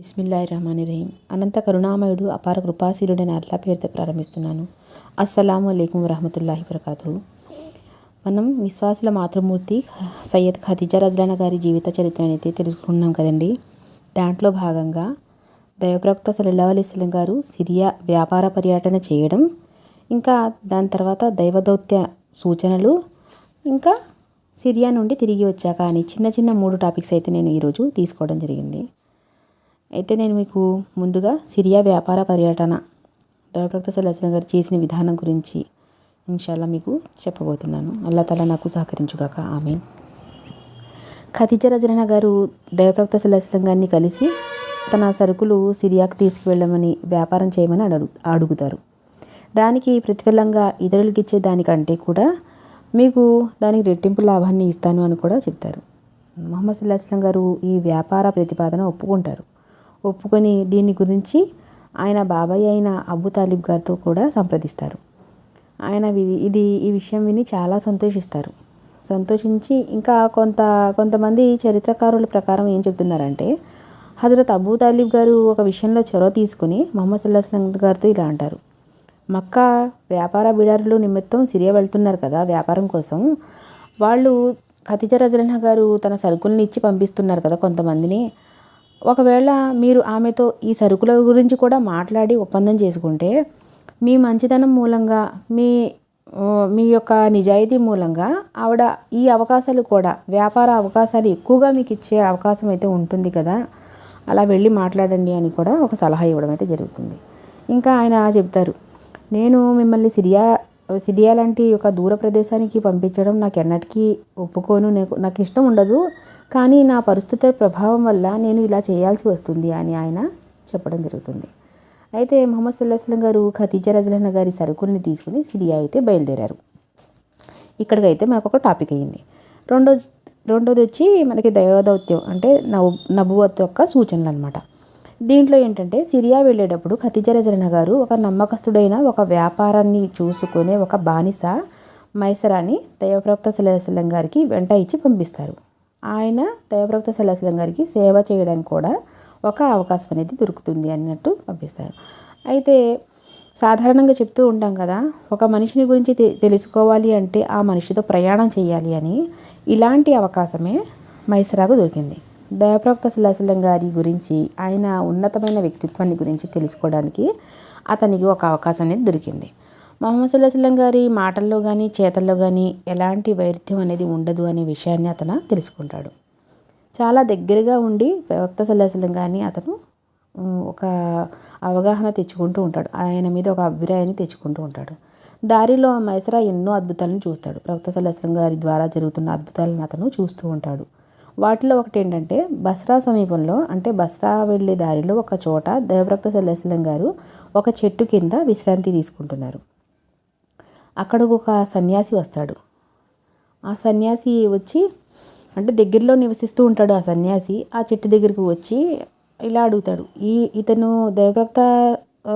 బిస్మిల్లాహి రహమాని రహీం అనంత కరుణామయుడు అపార కృపాశీలుడైన అల్లా పేరుతో ప్రారంభిస్తున్నాను. అస్సలాము అయికం వరహమతుల్లాహి వరకాతు మనం విశ్వాసుల మాతృమూర్తి సయ్యద్ ఖతిజా రజలాన గారి జీవిత చరిత్రని అయితే తెలుసుకున్నాం కదండి. దాంట్లో భాగంగా దైవప్రవక్త సల్లల్లాహు అలీస్లం గారు సిరియా వ్యాపార పర్యటన చేయడం ఇంకా దాని తర్వాత దైవదౌత్య సూచనలు ఇంకా సిరియా నుండి తిరిగి వచ్చాక అని చిన్న చిన్న మూడు టాపిక్స్ అయితే నేను ఈరోజు తీసుకోవడం జరిగింది. అయితే నేను మీకు ముందుగా సిరియా వ్యాపార పర్యటన దైవప్రవక్త సల్లాహం గారు చేసిన విధానం గురించి ఇన్షాల్లా మీకు చెప్పబోతున్నాను. అల్లా తల నాకు సహకరించుగాక. ఆమె ఖతిజ రజన గారు దైవప్రవక్త సల్లాహం గారిని కలిసి తన సరుకులు సిరియాకు తీసుకువెళ్ళమని వ్యాపారం చేయమని అడుగు అడుగుతారు. దానికి ప్రతిఫలంగా ఇతరులకు ఇచ్చే దానికంటే కూడా మీకు దానికి రెట్టింపు లాభాన్ని ఇస్తాను అని కూడా చెప్తారు. మొహమ్మద్ సల్లాహం గారు ఈ వ్యాపార ప్రతిపాదన ఒప్పుకుంటారు. ఒప్పుకొని దీని గురించి ఆయన బాబాయ్ అయిన అబ్బు తాలిబ్ గారితో కూడా సంప్రదిస్తారు. ఆయన ఇది ఈ విషయం విని చాలా సంతోషిస్తారు. సంతోషించి ఇంకా కొంత కొంతమంది చరిత్రకారుల ప్రకారం ఏం చెప్తున్నారంటే హజరత్ అబూ తాలిబ్ గారు ఒక విషయంలో చొరవ తీసుకుని మొహమ్మద్ సల్లాహం గారితో ఇలా అంటారు. మక్కా వ్యాపార బిడారులు నిమిత్తం సిరియా వెళ్తున్నారు కదా వ్యాపారం కోసం. వాళ్ళు ఖతిజ రజలనా గారు తన సరుకుల్ని ఇచ్చి పంపిస్తున్నారు కదా కొంతమందిని. ఒకవేళ మీరు ఆమెతో ఈ సరుకుల గురించి కూడా మాట్లాడి ఒప్పందం చేసుకుంటే మీ మంచితనం మూలంగా మీ మీ యొక్క నిజాయితీ మూలంగా ఆవిడ ఈ అవకాశాలు కూడా వ్యాపార అవకాశాలు ఎక్కువగా మీకు ఇచ్చే అవకాశం అయితే ఉంటుంది కదా. అలా వెళ్ళి మాట్లాడండి అని కూడా ఒక సలహా ఇవ్వడం అయితే జరుగుతుంది. ఇంకా ఆయన చెప్తారు నేను మిమ్మల్ని సిరియా సిరియా లాంటి ఒక దూర ప్రదేశానికి పంపించడం నాకు ఎన్నటికీ ఒప్పుకోను. నాకు ఇష్టం ఉండదు. కానీ నా పరిస్థితుల ప్రభావం వల్ల నేను ఇలా చేయాల్సి వస్తుంది అని ఆయన చెప్పడం జరుగుతుంది. అయితే మొహమ్మద్ సల్లాహం గారు ఖతీజా రజలన్న గారి సరుకుల్ని తీసుకుని సిరియా అయితే బయలుదేరారు. ఇక్కడికైతే మనకు ఒక టాపిక్ అయ్యింది రెండో రెండోది వచ్చి మనకి దైవదౌత్యం అంటే నబు నబువత్ యొక్క సూచనలు అనమాట దీంట్లో ఏంటంటే సిరియా వెళ్ళేటప్పుడు ఖతిజా రజరణ గారు ఒక నమ్మకస్తుడైన ఒక వ్యాపారాన్ని చూసుకునే ఒక బానిస మైసరాని దైవప్రవక్త సలహసలం గారికి వెంట ఇచ్చి పంపిస్తారు. ఆయన దైవప్రవక్త సలహసలం గారికి సేవ చేయడానికి కూడా ఒక అవకాశం అనేది దొరుకుతుంది అన్నట్టు పంపిస్తారు. అయితే సాధారణంగా చెప్తూ ఉంటాం కదా ఒక మనిషిని గురించి తెలుసుకోవాలి అంటే ఆ మనిషితో ప్రయాణం చేయాలి అని ఇలాంటి అవకాశమే మైసరాకు దొరికింది. దయప్రవక్త సుల్లాసలం గారి గురించి ఆయన ఉన్నతమైన వ్యక్తిత్వాన్ని గురించి తెలుసుకోవడానికి అతనికి ఒక అవకాశం అనేది దొరికింది. మొహమ్మద్ సుల్లాసలం గారి మాటల్లో కానీ చేతల్లో కానీ ఎలాంటి వైరుధ్యం అనేది ఉండదు అనే విషయాన్ని అతను తెలుసుకుంటాడు. చాలా దగ్గరగా ఉండి ప్రవక్త సుల్లాసలం గారిని అతను ఒక అవగాహన తెచ్చుకుంటూ ఉంటాడు. ఆయన మీద ఒక అభిప్రాయాన్ని తెచ్చుకుంటూ ఉంటాడు. దారిలో మైసరా ఎన్నో అద్భుతాలను చూస్తాడు. ప్రవక్త సల్లాహం గారి ద్వారా జరుగుతున్న అద్భుతాలను అతను చూస్తూ ఉంటాడు. వాటిలో ఒకటి ఏంటంటే బస్రా సమీపంలో అంటే బస్రా వెళ్ళే దారిలో ఒక చోట దేవభక్త సల్లాహం గారు ఒక చెట్టు కింద విశ్రాంతి తీసుకుంటున్నారు. అక్కడ ఒక సన్యాసి వస్తాడు. ఆ సన్యాసి వచ్చి అంటే దగ్గరలో నివసిస్తూ ఉంటాడు ఆ సన్యాసి. ఆ చెట్టు దగ్గరికి వచ్చి ఇలా అడుగుతాడు ఈ ఇతను దేవభక్త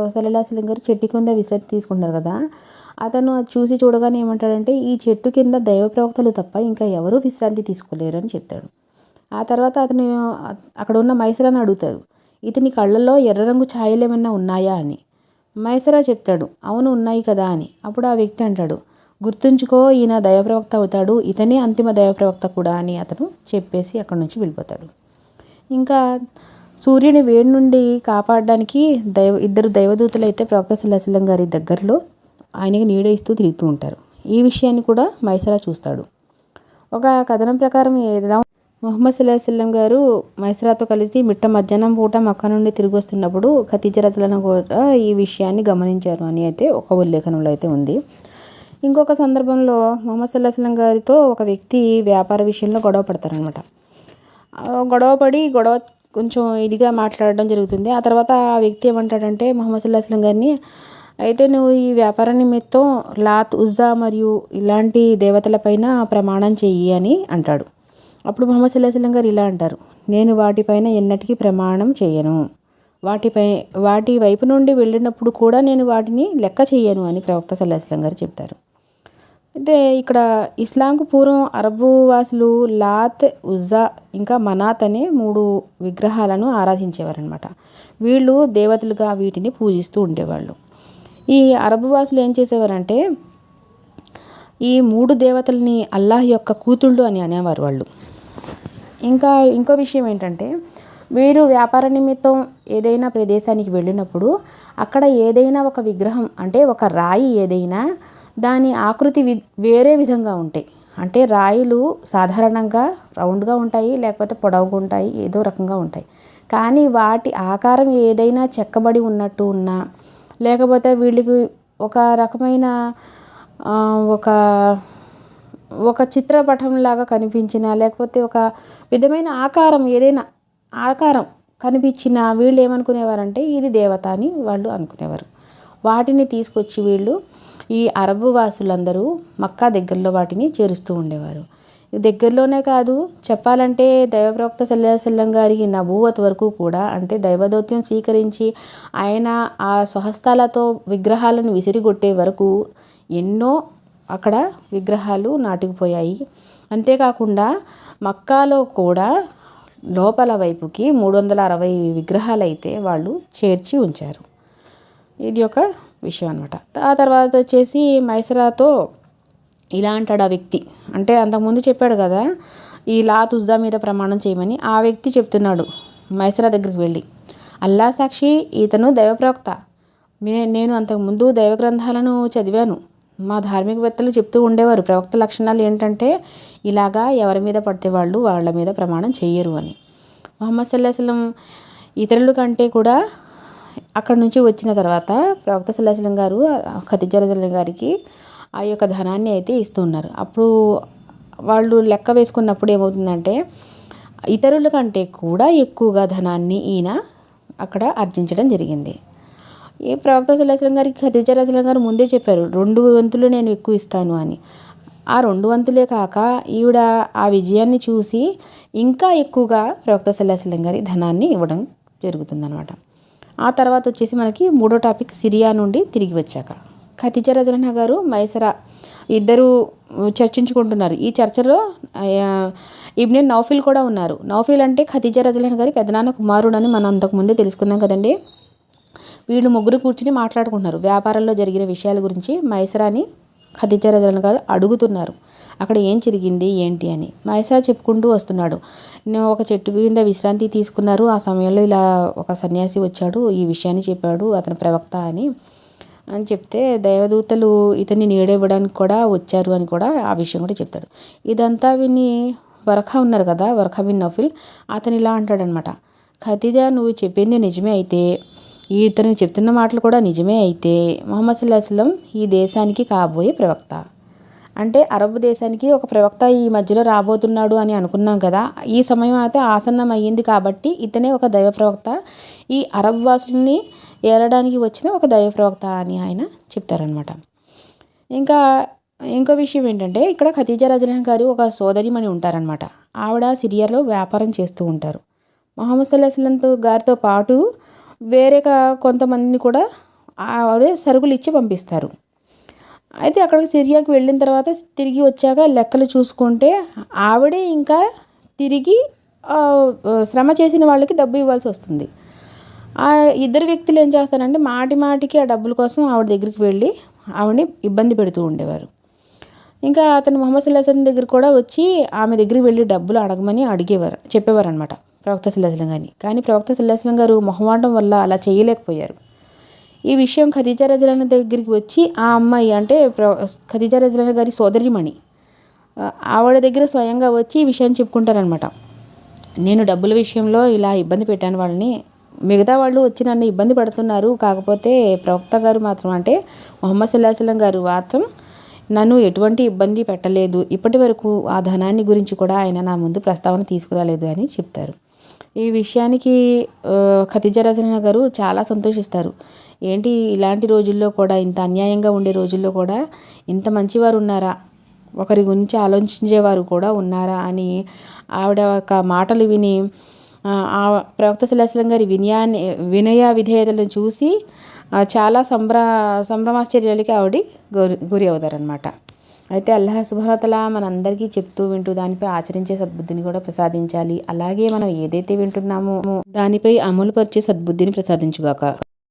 సలలాసలం గారు చెట్టు కింద విశ్రాంతి తీసుకుంటారు కదా. అతను అది చూసి చూడగానే ఏమంటాడంటే ఈ చెట్టు కింద దైవ ప్రవక్తలు తప్ప ఇంకా ఎవరూ విశ్రాంతి తీసుకోలేరు అని చెప్తాడు. ఆ తర్వాత అతను అక్కడ ఉన్న మైసరాని అడుగుతాడు ఇతని కళ్ళల్లో ఎర్ర రంగు ఛాయలేమన్నా ఉన్నాయా? అని. మైసరా చెప్తాడు అవును ఉన్నాయి కదా అని. అప్పుడు ఆ వ్యక్తి అంటాడు గుర్తుంచుకో ఈయన దైవప్రవక్త అవుతాడు ఇతనే అంతిమ దైవప్రవక్త కూడా అని అతను చెప్పేసి అక్కడి నుంచి వెళ్ళిపోతాడు. ఇంకా సూర్యుని వేడి నుండి కాపాడడానికి దైవ ఇద్దరు దైవదూతలు అయితే ప్రవక్త సుల్లాసలం గారి దగ్గరలో ఆయనకి నీడ ఇస్తూ తిరుగుతూ ఉంటారు. ఈ విషయాన్ని కూడా మైసరా చూస్తాడు. ఒక కథనం ప్రకారం ఎలా మొహమ్మద్ సుల్లాహల్లం గారు మైసరాతో కలిసి మిట్ట మధ్యాహ్నం పూట మక్క నుండి తిరిగి వస్తున్నప్పుడు ఖతీజ రజలను కూడా ఈ విషయాన్ని గమనించారు అని అయితే ఒక ఉల్లేఖనంలో అయితే ఉంది. ఇంకొక సందర్భంలో మొహమ్మద్ సుల్లాహల్లం గారితో ఒక వ్యక్తి వ్యాపార విషయంలో గొడవ పడతారనమాట గొడవ పడి గొడవ కొంచెం ఇదిగా మాట్లాడడం జరుగుతుంది. ఆ తర్వాత ఆ వ్యక్తి ఏమంటాడంటే మొహమ్మద్ సుల్లాహల్లం గారిని అయితే నువ్వు ఈ వ్యాపార నిమిత్తం లాత్ ఉజ్జా మరియు ఇలాంటి దేవతలపైన ప్రమాణం చెయ్యి అని అంటాడు. అప్పుడు మొహమ్మద్ సల్లాహం గారు ఇలా అంటారు. నేను వాటిపైన ఎన్నటికీ ప్రమాణం చేయను. వాటిపై వాటి వైపు నుండి వెళ్ళినప్పుడు కూడా నేను వాటిని లెక్క చేయను అని ప్రవక్త సల్లాహం గారు చెప్తారు. అయితే ఇక్కడ ఇస్లాంకు పూర్వం అరబు వాసులు లాత్ ఉజ్జా ఇంకా మనాత్ అనే మూడు విగ్రహాలను ఆరాధించేవారనమాట వీళ్ళు దేవతలుగా వీటిని పూజిస్తూ ఉండేవాళ్ళు. ఈ అరబు వాసులు ఏం చేసేవారంటే ఈ మూడు దేవతల్ని అల్లాహ్ యొక్క కూతుళ్ళు అని అనేవారు వాళ్ళు. ఇంకా ఇంకో విషయం ఏంటంటే వీరు వ్యాపార నిమిత్తం ఏదైనా ప్రదేశానికి వెళ్ళినప్పుడు అక్కడ ఏదైనా ఒక విగ్రహం అంటే ఒక రాయి ఏదైనా దాని ఆకృతి వి వేరే విధంగా ఉంటాయి. అంటే రాయిలు సాధారణంగా రౌండ్గా ఉంటాయి లేకపోతే పొడవుగా ఉంటాయి ఏదో రకంగా ఉంటాయి. కానీ వాటి ఆకారం ఏదైనా చెక్కబడి ఉన్నట్టు ఉన్నా లేకపోతే వీళ్ళకి ఒక రకమైన ఒక ఒక చిత్రపటంలాగా కనిపించిన లేకపోతే ఒక విధమైన ఆకారం ఏదైనా ఆకారం కనిపించిన వీళ్ళు ఏమనుకునేవారంటే ఇది దేవత అని వాళ్ళు అనుకునేవారు. వాటిని తీసుకొచ్చి వీళ్ళు ఈ అరబు వాసులందరూ మక్కా దగ్గరలో వాటిని చేరుస్తూ ఉండేవారు. దగ్గరలోనే కాదు చెప్పాలంటే దైవప్రవక్త సల్లాసల్లం గారికి నబూవత్ వరకు కూడా అంటే దైవదౌత్యం స్వీకరించి ఆయన ఆ స్వహస్తాలతో విగ్రహాలను విసిరిగొట్టే వరకు ఎన్నో అక్కడ విగ్రహాలు నాటుకుపోయాయి. అంతేకాకుండా మక్కాలో కూడా లోపల వైపుకి మూడు వందల అరవై విగ్రహాలు అయితే వాళ్ళు చేర్చి ఉంచారు. ఇది ఒక విషయం అనమాట ఆ తర్వాత వచ్చేసి మైసరాతో ఇలా అంటాడు ఆ వ్యక్తి అంటే అంతకుముందు చెప్పాడు కదా ఈ లా తుజ్జా మీద ప్రమాణం చేయమని ఆ వ్యక్తి చెప్తున్నాడు మైసరా దగ్గరికి వెళ్ళి. అల్లా సాక్షి ఇతను దైవప్రవక్త. నేను అంతకుముందు దైవ గ్రంథాలను చదివాను. మా ధార్మికవేత్తలు చెప్తూ ఉండేవారు ప్రవక్త లక్షణాలు ఏంటంటే ఇలాగా ఎవరి మీద పడితే వాళ్ళు వాళ్ళ మీద ప్రమాణం చెయ్యరు అని. మొహమ్మద్ సల్లాహం ఇతరుల కంటే కూడా అక్కడ నుంచి వచ్చిన తర్వాత ప్రవక్త సల్లాహం గారు ఖతిజా గారికి ఆ యొక్క ధనాన్ని అయితే ఇస్తున్నారు. అప్పుడు వాళ్ళు లెక్క వేసుకున్నప్పుడు ఏమవుతుందంటే ఇతరుల కంటే కూడా ఎక్కువగా ధనాన్ని ఈయన అక్కడ ఆర్జించడం జరిగింది. ఏ ప్రవక్త సల్లాహం గారికి ఖదీజా రసలం గారు ముందే చెప్పారు రెండు వంతులు నేను ఎక్కువ ఇస్తాను అని. ఆ రెండు వంతులే కాక ఈవిడ ఆ విజయాన్ని చూసి ఇంకా ఎక్కువగా ప్రవక్త సల్లాహం గారి ధనాన్ని ఇవ్వడం జరుగుతుందనమాట ఆ తర్వాత వచ్చేసి మనకి మూడో టాపిక్ సిరియా నుండి తిరిగి వచ్చాక. ఖతిజా రజలనా గారు మైసరా ఇద్దరు చర్చించుకుంటున్నారు. ఈ చర్చలో ఇబ్నే నౌఫిల్ కూడా ఉన్నారు. నౌఫిల్ అంటే ఖతిజా రజలన్ గారి పెదనాన్న కుమారుడు అని మనం అంతకుముందే తెలుసుకున్నాం కదండి. వీళ్ళు ముగ్గురు కూర్చుని మాట్లాడుకుంటున్నారు. వ్యాపారంలో జరిగిన విషయాల గురించి మైసరాని ఖతిజా గారు అడుగుతున్నారు. అక్కడ ఏం జరిగింది ఏంటి అని. మైసా చెప్పుకుంటూ వస్తున్నాడు. నేను ఒక చెట్టు కింద విశ్రాంతి తీసుకున్నారు. ఆ సమయంలో ఇలా ఒక సన్యాసి వచ్చాడు. ఈ విషయాన్ని చెప్పాడు అతని ప్రవక్త అని. అని చెప్తే దేవదూతలు ఇతన్ని నీడేవ్వడానికి కూడా వచ్చారు అని కూడా ఆ విషయం కూడా చెప్తాడు. ఇదంతా విని వరఖా ఉన్నారు కదా వరఖా బిన్ నఫిల్. అతను ఇలా అంటాడనమాట ఖతీజా నువ్వు చెప్పింది నిజమే అయితే ఈ ఇతను చెప్తున్న మాటలు కూడా నిజమే అయితే మొహమ్మద్ సుల్లాహస్లం ఈ దేశానికి కాబోయే ప్రవక్త. అంటే అరబ్ దేశానికి ఒక ప్రవక్త ఈ మధ్యలో రాబోతున్నాడు అని అనుకున్నాం కదా. ఈ సమయం అయితే ఆసన్నం అయ్యింది కాబట్టి ఇతనే ఒక దైవ ప్రవక్త. ఈ అరబ్ వాసుల్ని ఏలడానికి వచ్చిన ఒక దైవ ప్రవక్త అని ఆయన చెప్తారనమాట ఇంకా ఇంకో విషయం ఏంటంటే ఇక్కడ ఖతీజా రజలహం గారు ఒక సోదరిమణి ఉంటారనమాట ఆవిడ సిరియాలో వ్యాపారం చేస్తూ ఉంటారు. మొహమ్మద్ సల్లాహం గారితో పాటు వేరే కొంతమందిని కూడా ఆవిడే సరుకులు ఇచ్చి పంపిస్తారు. అయితే అక్కడికి సిరియాకి వెళ్ళిన తర్వాత తిరిగి వచ్చాక లెక్కలు చూసుకుంటే ఆవిడే ఇంకా తిరిగి శ్రమ చేసిన వాళ్ళకి డబ్బు ఇవ్వాల్సి వస్తుంది. ఆ ఇద్దరు వ్యక్తులు ఏం చేస్తారంటే మాటి మాటికి ఆ డబ్బుల కోసం ఆవిడ దగ్గరికి వెళ్ళి ఆవిడని ఇబ్బంది పెడుతూ ఉండేవారు. ఇంకా అతను మొహమ్మద్ సుల్లాసన్ దగ్గర కూడా వచ్చి ఆమె దగ్గరికి వెళ్ళి డబ్బులు అడగమని అడిగేవారు చెప్పేవారు అనమాట ప్రవక్త సుల్లాసలం గారిని. కానీ ప్రవక్త సుల్లాసలం గారు మొహమాటం వల్ల అలా చేయలేకపోయారు. ఈ విషయం ఖదీజా రజలాన దగ్గరికి వచ్చి ఆ అమ్మాయి అంటే ఖదీజా రజలాన గారి సోదరిమణి. ఆవిడ దగ్గర స్వయంగా వచ్చి ఈ విషయాన్ని చెప్పుకుంటారనమాట నేను డబ్బుల విషయంలో ఇలా ఇబ్బంది పెట్టాను వాళ్ళని. మిగతా వాళ్ళు వచ్చి నన్ను ఇబ్బంది పడుతున్నారు. కాకపోతే ప్రవక్త గారు మాత్రం అంటే మొహమ్మద్ సుల్లాహం గారు మాత్రం నన్ను ఎటువంటి ఇబ్బంది పెట్టలేదు. ఇప్పటి వరకు ఆ ధనాన్ని గురించి కూడా ఆయన నా ముందు ప్రస్తావన తీసుకురాలేదు అని చెప్తారు. ఈ విషయానికి ఖతిజా రజన గారు చాలా సంతోషిస్తారు. ఏంటి ఇలాంటి రోజుల్లో కూడా ఇంత అన్యాయంగా ఉండే రోజుల్లో కూడా ఇంత మంచివారు ఉన్నారా? ఒకరి గురించి ఆలోచించేవారు కూడా ఉన్నారా? అని ఆవిడ యొక్క మాటలు విని ఆ ప్రవక్త శిలాశలం గారి వినయాన్ని వినయ విధేయతలను చూసి చాలా సంభ్ర సంభ్రమాశ్చర్యాలకి ఆవిడ గురి గురి అవుతారనమాట అయితే అల్లాహ్ సుబానతల మనందరికీ చెప్తూ వింటూ దానిపై ఆచరించే సద్బుద్ధిని కూడా ప్రసాదించాలి. అలాగే మనం ఏదైతే వింటున్నామో దానిపై అమలు పరిచే సద్బుద్ధిని ప్రసాదించుగాక.